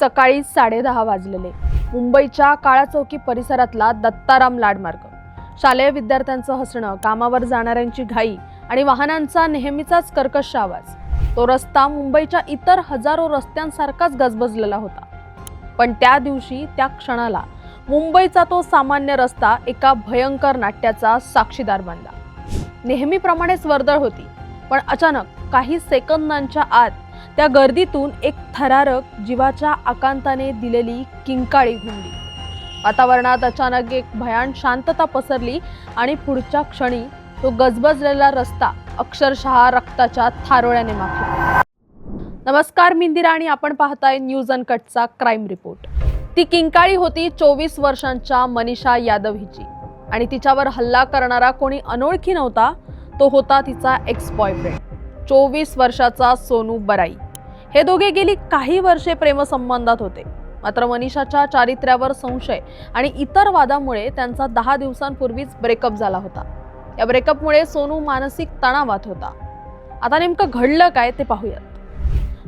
सकाळी साडेदहा वाजलेले. मुंबईच्या काळा चौकी परिसरातला दत्ताराम लाडमार्ग. शालेय विद्यार्थ्यांचं हसणं कामावर जाणाऱ्यांची घाई आणि वाहनांचा नेहमीचाच कर्कश आवाज. तो रस्ता मुंबईच्या इतर हजारो रस्त्यांसारखाच गजबजलेला होता. पण त्या दिवशी त्या क्षणाला मुंबईचा तो सामान्य रस्ता एका भयंकर नाट्याचा साक्षीदार बनला. नेहमीप्रमाणेच वर्दळ होती पण अचानक काही सेकंदांच्या आत त्या गर्दीतून एक थरारक जीवाच्या आकांताने दिलेली किंकाळी घुमली. वातावरणात अचानक एक भयान शांतता पसरली आणि पुढच्या क्षणी तो गजबजलेला रस्ता अक्षरशः रक्ताच्या थारोळ्याने माखला. नमस्कार मिंदिरा आणि आपण पाहताय न्यूज अनकटचा क्राईम रिपोर्ट. ती किंकाळी होती चोवीस वर्षांच्या मनीषा यादव हिची आणि तिच्यावर हल्ला करणारा कोणी अनोळखी नव्हता तो होता तिचा एक्स बॉयफ्रेंड चोवीस वर्षाचा सोनू बराई. हे दोघे गेली काही वर्षे प्रेमसंबंधात होते. मात्र मनीषाच्या चारित्र्यावर संशय आणि इतर वादामुळे त्यांचा दहा दिवसांपूर्वीच ब्रेकअप झाला होता. या ब्रेकअपमुळे सोनू मानसिक तणावात होता. आता नेमकं घडलं काय ते पाहूयात.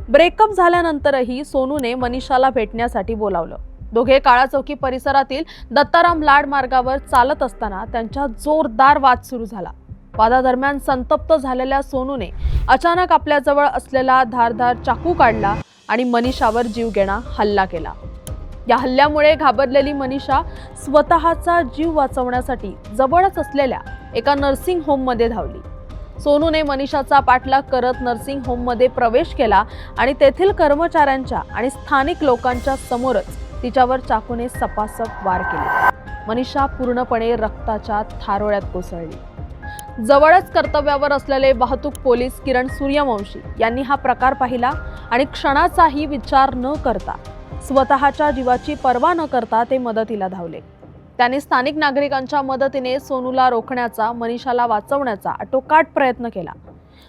ब्रेकअप झाल्यानंतरही सोनूने मनीषाला भेटण्यासाठी बोलावलं. दोघे काळा चौकी परिसरातील दत्ताराम लाड मार्गावर चालत असताना त्यांच्या जोरदार वाद सुरू झाला. वादादरम्यान संतप्त झालेल्या सोनूने अचानक आपल्याजवळ असलेला धारधार चाकू काढला आणि मनीषावर जीव घेणा हल्ला केला. या हल्ल्यामुळे घाबरलेली मनीषा स्वतःचा जीव वाचवण्यासाठी जवळच असलेल्या एका नर्सिंग होममध्ये धावली. सोनूने मनीषाचा पाठलाग करत नर्सिंग होममध्ये प्रवेश केला आणि तेथील कर्मचाऱ्यांच्या आणि स्थानिक लोकांच्या समोरच तिच्यावर चाकूने सपासप वार केले. मनीषा पूर्णपणे रक्ताच्या थारोळ्यात कोसळली. जवळच कर्तव्यावर असलेले वाहतूक पोलीस किरण सूर्यवंशी यांनी हा प्रकार पाहिला आणि क्षणाचाही विचार न करता स्वतःच्या जीवाची पर्वा न करता ते मदतीला धावले. त्यांनी स्थानिक नागरिकांच्या मदतीने सोनूला रोखण्याचा मनीषाला वाचवण्याचा आटोकाट प्रयत्न केला.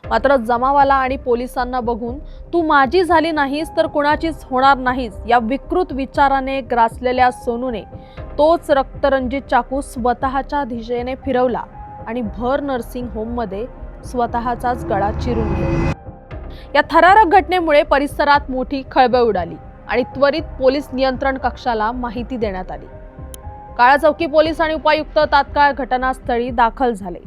मात्र जमावाला आणि पोलिसांना बघून तू माझी झाली नाहीस तर कुणाचीच होणार नाहीस या विकृत विचाराने ग्रासलेल्या सोनूने तोच रक्तरंजित चाकू स्वतःच्या दिशेने फिरवला. आणि भर नर्सिंग होममध्ये स्वतःचाच गळा चिरून घेतला या थरारक घटनेमुळे परिसरात मोठी खळबळ उडाली आणि त्वरित पोलीस नियंत्रण कक्षाला माहिती देण्यात आली. काळा चौकी पोलीस आणि उपायुक्त तात्काळ घटनास्थळी दाखल झाले.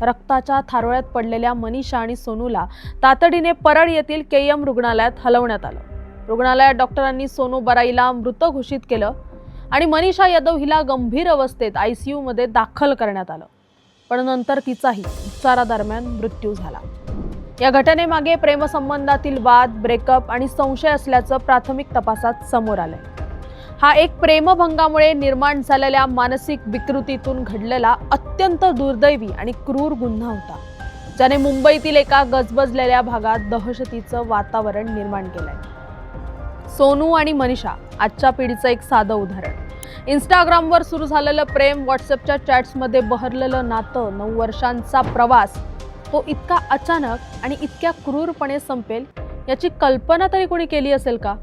रक्ताच्या थारोळ्यात पडलेल्या मनीषा आणि सोनूला तातडीने परळ येथील केएम रुग्णालयात हलवण्यात आलं. रुग्णालयात डॉक्टरांनी सोनू बराईला मृत घोषित केलं आणि मनीषा यादव हिला गंभीर अवस्थेत आय सी यूमध्ये दाखल करण्यात आलं. पण नंतर तिचाही उपचारादरम्यान मृत्यू झाला. या घटनेमागे प्रेमसंबंधातील वाद ब्रेकअप आणि संशय असल्याचं प्राथमिक तपासात समोर आलंय. हा एक प्रेमभंगामुळे निर्माण झालेल्या मानसिक विकृतीतून घडलेला अत्यंत दुर्दैवी आणि क्रूर गुन्हा होता. ज्याने मुंबईतील एका गजबजलेल्या भागात दहशतीचं वातावरण निर्माण केलंय. सोनू आणि मनीषा आजच्या पिढीचं एक साधं उदाहरण. इंस्टाग्रामवर सुरू झालेलं प्रेम व्हॉट्सअपच्या चॅट्समध्ये बहरलेलं नातं नऊ वर्षांचा प्रवास तो इतका अचानक आणि इतक्या क्रूरपणे संपेल याची कल्पना तरी कोणी केली असेल का?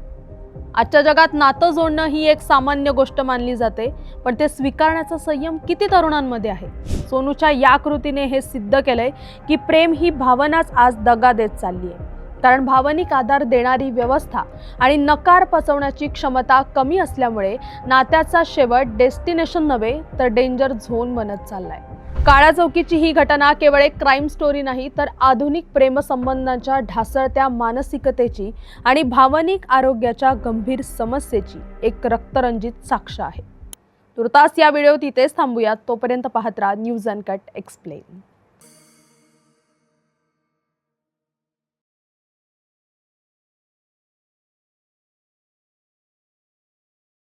आजच्या जगात नातं जोडणं ही एक सामान्य गोष्ट मानली जाते पण ते स्वीकारण्याचा संयम किती तरुणांमध्ये आहे? सोनूच्या या कृतीने हे सिद्ध केलंय की प्रेम ही भावनाच आज दगा देत चालली आहे कारण भावनिक आधार देणारी व्यवस्था आणि नकार पचवण्याची क्षमता कमी असल्यामुळे नात्याचा शेवट डेस्टिनेशन नव्हे तर डेंजर झोन बनत चाललाय. काळ्या चौकीची ही घटना केवळ एक क्राईम स्टोरी नाही तर आधुनिक प्रेमसंबंधांच्या ढासळत्या मानसिकतेची आणि भावनिक आरोग्याच्या गंभीर समस्येची एक रक्तरंजित साक्ष आहे. तुर्तास या व्हिडिओ तिथेच थांबूयात. तोपर्यंत पाहत राहा न्यूज अनकट एक्सप्लेन.